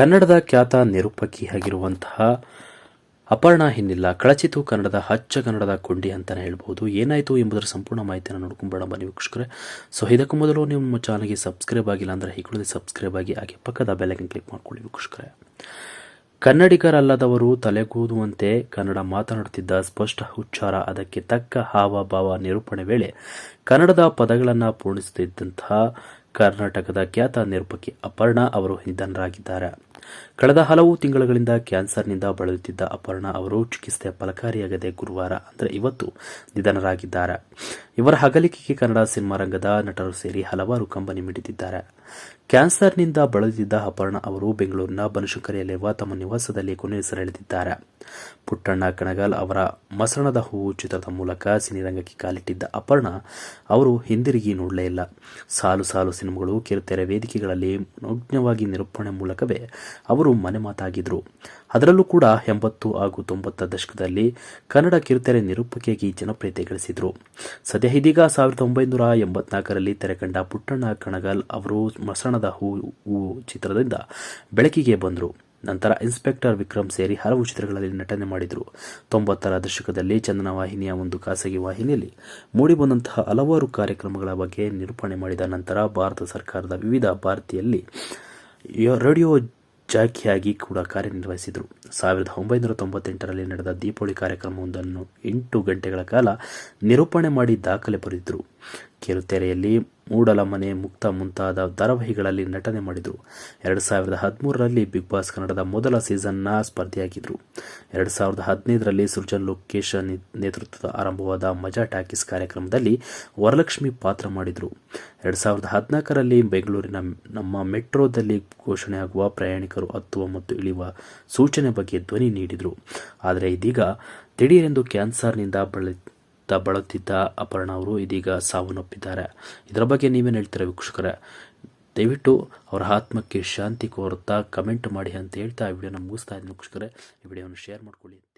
ಕನ್ನಡದ ಖ್ಯಾತ ನಿರೂಪಕಿಯಾಗಿರುವಂತಹ ಅಪರ್ಣ ಹಿನ್ನಿಲ್ಲ, ಕಳಚಿತು ಕನ್ನಡದ ಹಚ್ಚ ಕನ್ನಡದ ಕೊಂಡಿ ಅಂತಲೇ ಹೇಳ್ಬೋದು ಏನಾಯಿತು ಎಂಬುದರ ಸಂಪೂರ್ಣ ಮಾಹಿತಿಯನ್ನು ನೋಡ್ಕೊಂಬೋಣ ಬನ್ನಿ ವೀಕ್ಷಕರೇ. ಸೊ, ಇದಕ್ಕೂ ಮೊದಲು ನೀವು ನಮ್ಮ ಚಾನಲ್ಗೆ ಸಬ್ಸ್ಕ್ರೈಬ್ ಆಗಿಲ್ಲ ಅಂದರೆ ಹೀಗೆ ಸಬ್ಸ್ಕ್ರೈಬ್ ಆಗಿ, ಹಾಗೆ ಪಕ್ಕದ ಬೆಲೆಗೆ ಕ್ಲಿಕ್ ಮಾಡ್ಕೊಳ್ಳಿ ವೀಕ್ಷಕರೇ. ಕನ್ನಡಿಗರಲ್ಲದವರು ತಲೆಗೂದುವಂತೆ ಕನ್ನಡ ಮಾತನಾಡುತ್ತಿದ್ದ ಸ್ಪಷ್ಟ ಉಚ್ಚಾರ, ಅದಕ್ಕೆ ತಕ್ಕ ಹಾವಭಾವ ನಿರೂಪಣೆ ವೇಳೆ ಕನ್ನಡದ ಪದಗಳನ್ನು ಪೂರ್ಣಿಸುತ್ತಿದ್ದಂತಹ ಕರ್ನಾಟಕದ ಖ್ಯಾತ ನಿರೂಪಕಿ ಅಪರ್ಣ ಅವರು ನಿಧನರಾಗಿದ್ದಾರೆ. ಕಳೆದ ಹಲವು ತಿಂಗಳುಗಳಿಂದ ಕ್ಯಾನ್ಸರ್ನಿಂದ ಬಳಲುತ್ತಿದ್ದ ಅಪರ್ಣಾ ಅವರು ಚಿಕಿತ್ಸೆ ಫಲಕಾರಿಯಾಗದೆ ಗುರುವಾರ, ಅಂದರೆ ಇವತ್ತು ನಿಧನರಾಗಿದ್ದಾರೆ. ಇವರ ಹಗಲಿಕೆಗೆ ಕನ್ನಡ ಸಿನಿಮಾ ರಂಗದ ನಟರು ಸೇರಿ ಹಲವಾರು ಕಂಬನಿ ಮಿಡಿದಿದ್ದಾರೆ. ಕ್ಯಾನ್ಸರ್ನಿಂದ ಬಳಲುತ್ತಿದ್ದ ಅಪರ್ಣ ಅವರು ಬೆಂಗಳೂರಿನ ಬನಶಂಕರಿಯಲ್ಲಿರುವ ತಮ್ಮ ನಿವಾಸದಲ್ಲಿ ಕೊನೆಯುಸಿರೆಳೆದಿದ್ದಾರೆ ಪುಟ್ಟಣ್ಣ ಕಣಗಾಲ್ ಅವರ ಮಸಣದ ಹೂವು ಚಿತ್ರದ ಮೂಲಕ ಸಿನಿರಂಗಕ್ಕೆ ಕಾಲಿಟ್ಟಿದ್ದ ಅಪರ್ಣ ಅವರು ಹಿಂದಿರುಗಿ ನೋಡಲೇ ಇಲ್ಲ. ಸಾಲು ಸಾಲು ಸಿನಿಮಾಗಳು ಕಿರುತೆರೆ ವೇದಿಕೆಗಳಲ್ಲಿ ನಗ್ನವಾಗಿ ನಿರೂಪಣೆ ಮೂಲಕವೇ ಅವರು ಮನೆ ಮಾತಾಗಿದ್ರು. ಅದರಲ್ಲೂ ಕೂಡ ಎಂಬತ್ತು ಹಾಗೂ ತೊಂಬತ್ತ ದಶಕದಲ್ಲಿ ಕನ್ನಡ ಕಿರುತೆರೆ ನಿರೂಪಕಿಯಾಗಿ ಜನಪ್ರಿಯತೆ ಗಳಿಸಿದರು. ಸದ್ಯ ಇದೀಗ ಸಾವಿರದ ಒಂಬೈನೂರ ಎಂಬತ್ನಾಲ್ಕರಲ್ಲಿ ತೆರೆಕಂಡ ಪುಟ್ಟಣ್ಣ ಕಣಗಾಲ್ ಅವರು ಮಸಣದ ಹೂ ಹೂ ಚಿತ್ರದಿಂದ ಬೆಳಕಿಗೆ ಬಂದರು. ನಂತರ ಇನ್ಸ್ಪೆಕ್ಟರ್ ವಿಕ್ರಮ್ ಸೇರಿ ಹಲವು ಚಿತ್ರಗಳಲ್ಲಿ ನಟನೆ ಮಾಡಿದರು. ತೊಂಬತ್ತರ ದಶಕದಲ್ಲಿ ಚಂದನ ವಾಹಿನಿಯ ಒಂದು ಖಾಸಗಿ ವಾಹಿನಿಯಲ್ಲಿ ಮೂಡಿಬಂದಂತಹ ಹಲವಾರು ಕಾರ್ಯಕ್ರಮಗಳ ಬಗ್ಗೆ ನಿರೂಪಣೆ ಮಾಡಿದ ನಂತರ ಭಾರತ ಸರ್ಕಾರದ ವಿವಿಧ ಭಾರತಿಯಲ್ಲಿ ರೇಡಿಯೋ ಜಾಕಿಯಾಗಿ ಕೂಡ ಕಾರ್ಯನಿರ್ವಹಿಸಿದರು. ಸಾವಿರದ ಒಂಬೈನೂರ ತೊಂಬತ್ತೆಂಟರಲ್ಲಿ ನಡೆದ ದೀಪಾವಳಿ ಕಾರ್ಯಕ್ರಮವೊಂದನ್ನು ಎಂಟು ಗಂಟೆಗಳ ಕಾಲ ನಿರೂಪಣೆ ಮಾಡಿ ದಾಖಲೆ ಬರೆದಿದ್ದರು ಕಿರುತೆರೆಯಲ್ಲಿ ಮೂಡಲ ಮನೆ ಮುಕ್ತ ಮುಂತಾದ ಧಾರಾವಾಹಿಗಳಲ್ಲಿ ನಟನೆ ಮಾಡಿದರು. ಎರಡು ಸಾವಿರದ ಹದಿಮೂರರಲ್ಲಿ ಬಿಗ್ ಬಾಸ್ ಕನ್ನಡದ ಮೊದಲ ಸೀಸನ್ನ ಸ್ಪರ್ಧಿಯಾಗಿದ್ದರು ಎರಡು ಸಾವಿರದ ಹದಿನೈದರಲ್ಲಿ ಸೃಜನ್ ಲೋಕೇಶ್ ನೇತೃತ್ವದ ಆರಂಭವಾದ ಮಜಾ ಟಾಕೀಸ್ ಕಾರ್ಯಕ್ರಮದಲ್ಲಿ ವರಲಕ್ಷ್ಮಿ ಪಾತ್ರ ಮಾಡಿದರು. ಎರಡು ಸಾವಿರದ ಹದಿನಾಲ್ಕರಲ್ಲಿ ಬೆಂಗಳೂರಿನ ನಮ್ಮ ಮೆಟ್ರೋದಲ್ಲಿ ಘೋಷಣೆಯಾಗುವ ಪ್ರಯಾಣಿಕರು ಹತ್ತುವ ಮತ್ತು ಇಳಿಯುವ ಸೂಚನೆ ಬಗ್ಗೆ ಧ್ವನಿ ನೀಡಿದರು. ಆದರೆ ಇದೀಗ ದಿಢೀರೆಂದು ಕ್ಯಾನ್ಸರ್ನಿಂದ ಬಳಿ ಬಳಲುತ್ತಿದ್ದ ಅಪರ್ಣ ಅವರು ಇದೀಗ ಸಾವನ್ನಪ್ಪಿದ್ದಾರೆ. ಇದರ ಬಗ್ಗೆ ನೀವೇನು ಹೇಳ್ತೀರಾ ವೀಕ್ಷಕರೇ? ದಯವಿಟ್ಟು ಅವರ ಆತ್ಮಕ್ಕೆ ಶಾಂತಿ ಕೋರುತ್ತಾ ಕಮೆಂಟ್ ಮಾಡಿ ಅಂತ ಹೇಳ್ತಾ ಈ ವಿಡಿಯೋನ ಮುಗಿಸ್ತಾ ಇದ್ದೀನಿ ವೀಕ್ಷಕರೇ. ಈ ವಿಡಿಯೋನ ಶೇರ್ ಮಾಡ್ಕೊಳ್ಳಿ.